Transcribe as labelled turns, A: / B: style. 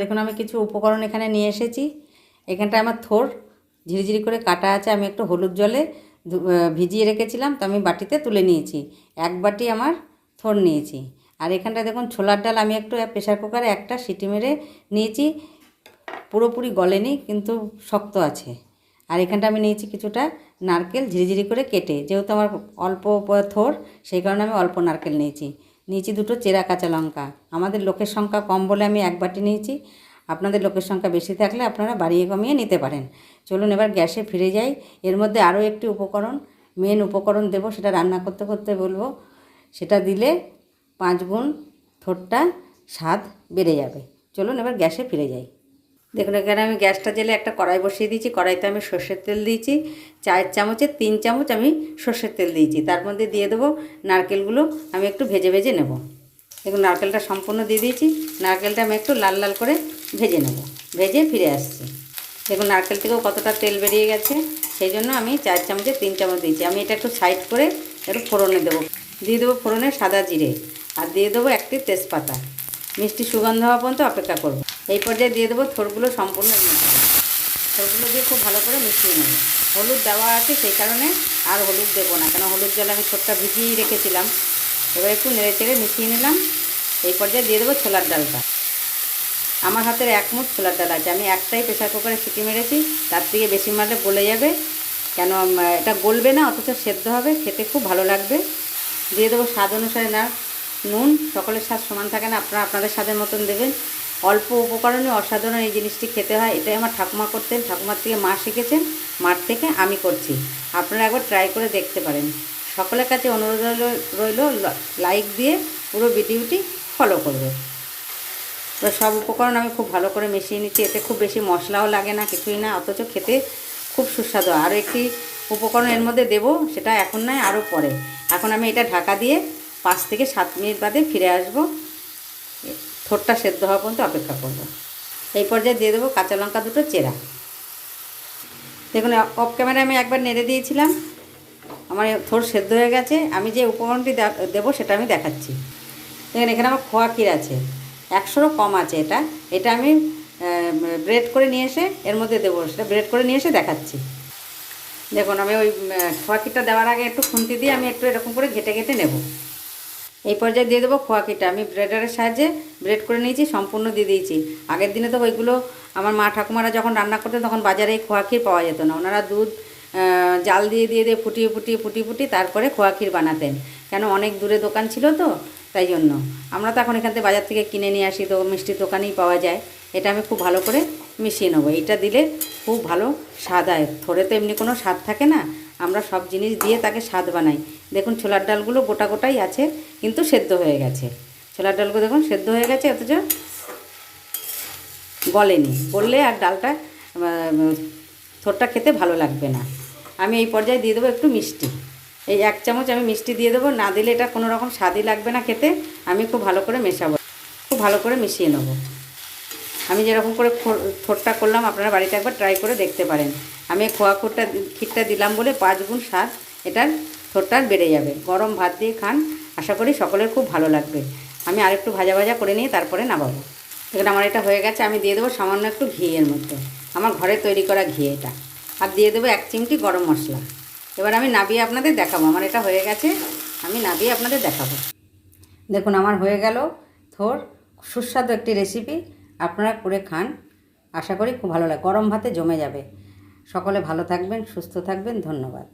A: দেখুন আমি কিছু উপকরণ এখানে নিয়ে এসেছি। এখানটায় আমার থোর, ঝিরিঝিরি করে কাটা আছে, আমি একটু হলুদ জলে ভিজিয়ে রেখেছিলাম, তো আমি বাটিতে তুলে নিয়েছি। এক বাটি আমার থোর নিয়েছি। আর এখানটায় দেখুন ছোলার ডাল আমি একটু প্রেশার কুকারে একটা সিটি মেরে নিয়েছি। পুরোপুরি গলেনি, কিন্তু শক্ত আছে। আর এখানটা আমি নিয়েছি কিছুটা নারকেল, ঝিরিঝিরি করে কেটে। যেহেতু আমার অল্প থোর, সেই কারণে আমি অল্প নারকেল নিয়েছি। নিয়েছি দুটো চেরা কাঁচা লঙ্কা। আমাদের লোকের সংখ্যা কম বলে আমি এক বাটি নিয়েছি। আপনাদের লোকের সংখ্যা বেশি থাকলে আপনারা বাড়িয়ে কমিয়ে নিতে পারেন। চলুন এবার গ্যাসে ফিরে যাই। এর মধ্যে আরও একটি উপকরণ, মেন উপকরণ দেব, সেটা রান্না করতে করতে বলব। সেটা দিলে পাঁচ গুণ থোরটা স্বাদ বেড়ে যাবে। চলুন এবার গ্যাসে ফিরে যাই। দেখুন, এখানে আমি গ্যাসটা জেলে একটা কড়াই বসিয়ে দিয়েছি। কড়াইতে আমি সর্ষের তেল দিয়েছি। চায়ের চামচে তিন চামচ আমি সর্ষের তেল দিয়েছি। তার মধ্যে দিয়ে দেবো নারকেলগুলো। আমি একটু ভেজে ভেজে নেব। দেখুন, নারকেলটা সম্পূর্ণ দিয়ে দিয়েছি। নারকেলটা আমি একটু লাল লাল করে ভেজে নেব। ভেজে ফিরে আসছি। দেখুন, নারকেল থেকেও কতটা তেল বেরিয়ে গেছে। সেই জন্য আমি চার চামচে তিন চামচ দিয়েছি। আমি এটা একটু সাইড করে একটু ফোড়নে দেবো। দিয়ে দেবো ফোড়নে সাদা জিরে। আর দিয়ে দেবো একটি তেজপাতা। মিষ্টি সুগন্ধ হওয়া পর্যন্ত অপেক্ষা করব। এই পর্যায়ে দিয়ে দেবো থোরগুলো সম্পূর্ণ। থোরগুলো দিয়ে খুব ভালো করে মিশিয়ে নেব। হলুদ দেওয়া আছে সেই কারণে আর হলুদ দেবো না, কেন হলুদ জলে আমি ছোটটা ভিজিয়েই রেখেছিলাম। এবার একটু নেড়ে চেড়ে মিশিয়ে নিলাম। এই পর্যায়ে দিয়ে দেবো ছোলার ডালটা। আমার হাতের এক মুঠ ছোলার ডাল আছে। আমি একটাই প্রেশার কুকারে সিটি মেরেছি, তার থেকে বেশি মারলে গলে যাবে। কেন এটা গলবে না, অথচ সেদ্ধ হবে, খেতে খুব ভালো লাগবে। দিয়ে দেবো স্বাদ অনুসারে না, নুন। সকলের স্বাদ সমান থাকে না, আপনারা আপনাদের স্বাদের মতন দেবেন। অল্প উপকরণে অসাধারণ এই জিনিসটি খেতে হয়। এটাই আমার ঠাকুমা করতেন। ঠাকুমার থেকে মা শিখেছেন। মার থেকে আমি করছি। আপনারা একবার ট্রাই করে দেখতে পারেন। সকলের কাছে অনুরোধ রইল লাইক দিয়ে পুরো ভিডিওটি ফলো করবে। তো সব উপকরণ আমি খুব ভালো করে মিশিয়ে নিচ্ছি। এতে খুব বেশি মশলাও লাগে না, কিছুই না। অথচ খেতে খুব সুস্বাদু। আরও একটি উপকরণ এর মধ্যে দেবো, সেটা এখন নয়, আরও পরে। এখন আমি এটা ঢাকা দিয়ে পাঁচ থেকে সাত মিনিট বাদে ফিরে আসব। থোরটা সেদ্ধ হওয়া পর্যন্ত অপেক্ষা করব। এই পর্যায়ে দিয়ে দেবো কাঁচা লঙ্কা দুটো চেরা। দেখুন অফ ক্যামেরায় আমি একবার নেড়ে দিয়েছিলাম। আমার থোর সেদ্ধ হয়ে গেছে। আমি যে উপকরণটি দেবো সেটা আমি দেখাচ্ছি। দেখুন, এখানে আমার খোয়া আছে। একশোরও কম আছে এটা। এটা আমি ব্রেড করে নিয়ে এসে এর মধ্যে দেবো। সেটা ব্রেড করে নিয়ে এসে দেখাচ্ছি। দেখুন, আমি ওই খোয়া দেওয়ার আগে একটু খুন্তি দিয়ে আমি একটু এরকম করে ঘেটে ঘেটে নেব। এই পর্যায়ে দিয়ে দেবো খোয়া ক্ষীরটা আমি ব্রেডারের সাহায্যে ব্রেড করে নিয়েছি, সম্পূর্ণ দিয়ে দিয়েছি। আগের দিনে তো ওইগুলো আমার মা ঠাকুমারা যখন রান্না করতেন তখন বাজারে এই খোয়া ক্ষীর পাওয়া যেত না। ওনারা দুধ জাল দিয়ে দিয়ে দিয়ে ফুটিয়ে ফুটিয়ে ফুটিয়ে ফুটিয়ে তারপরে খোয়া ক্ষীর বানাতেন। কেন অনেক দূরে দোকান ছিল তো, তাই জন্য। আমরা তো এখন এখান থেকে বাজার থেকে কিনে নিয়ে আসি, তো মিষ্টির দোকানেই পাওয়া যায়। এটা আমি খুব ভালো করে মিশিয়ে নেব। এটা দিলে খুব ভালো স্বাদ হয় থোড়ে তো এমনি কোনো স্বাদ থাকে না। আমরা সব জিনিস দিয়ে তাকে স্বাদ বানাই। দেখুন ছোলার ডালগুলো গোটা গোটাই আছে, কিন্তু সেদ্ধ হয়ে গেছে। ছোলার ডালগুলো দেখুন সেদ্ধ হয়ে গেছে, অথচ গলেনি। বললে আর ডালটা থোরটা খেতে ভালো লাগবে না। আমি এই পর্যায়ে দিয়ে দেবো একটু মিষ্টি। এই এক চামচ আমি মিষ্টি দিয়ে দেবো। না দিলে এটা কোনো রকম স্বাদই লাগবে না খেতে। আমি খুব ভালো করে মেশাবো। খুব ভালো করে মিশিয়ে নেব। আমি যেরকম করে থোরটা করলাম, আপনারা বাড়িতে একবার ট্রাই করে দেখতে পারেন। আমি খোয়া খোরটা, ক্ষীরটা দিলাম বলে পাঁচ গুণ স্বাদ, এটার থোরটার বেড়ে যাবে। গরম ভাত দিয়ে খান, আশা করি সকলের খুব ভালো লাগবে। আমি আরেকটু ভাজা ভাজা করে নিয়ে তারপরে নামাবো। এখানে আমার এটা হয়ে গেছে, আমি দিয়ে দেবো সামান্য একটু ঘি এর মধ্যে। আমার ঘরে তৈরি করা ঘি এটা। আর দিয়ে দেবো এক চিমটি গরম মশলা। এবার আমি নাবিয়ে আপনাদের দেখাবো। আমার এটা হয়ে গেছে, আমি নাবিয়ে আপনাদের দেখাবো। দেখুন, আমার হয়ে গেল থোর। সুস্বাদু একটি রেসিপি আপনারা করে খান। আশা করি খুব ভালো লাগে। গরম ভাতে জমে যাবে। সকলে ভালো থাকবেন, সুস্থ থাকবেন। ধন্যবাদ।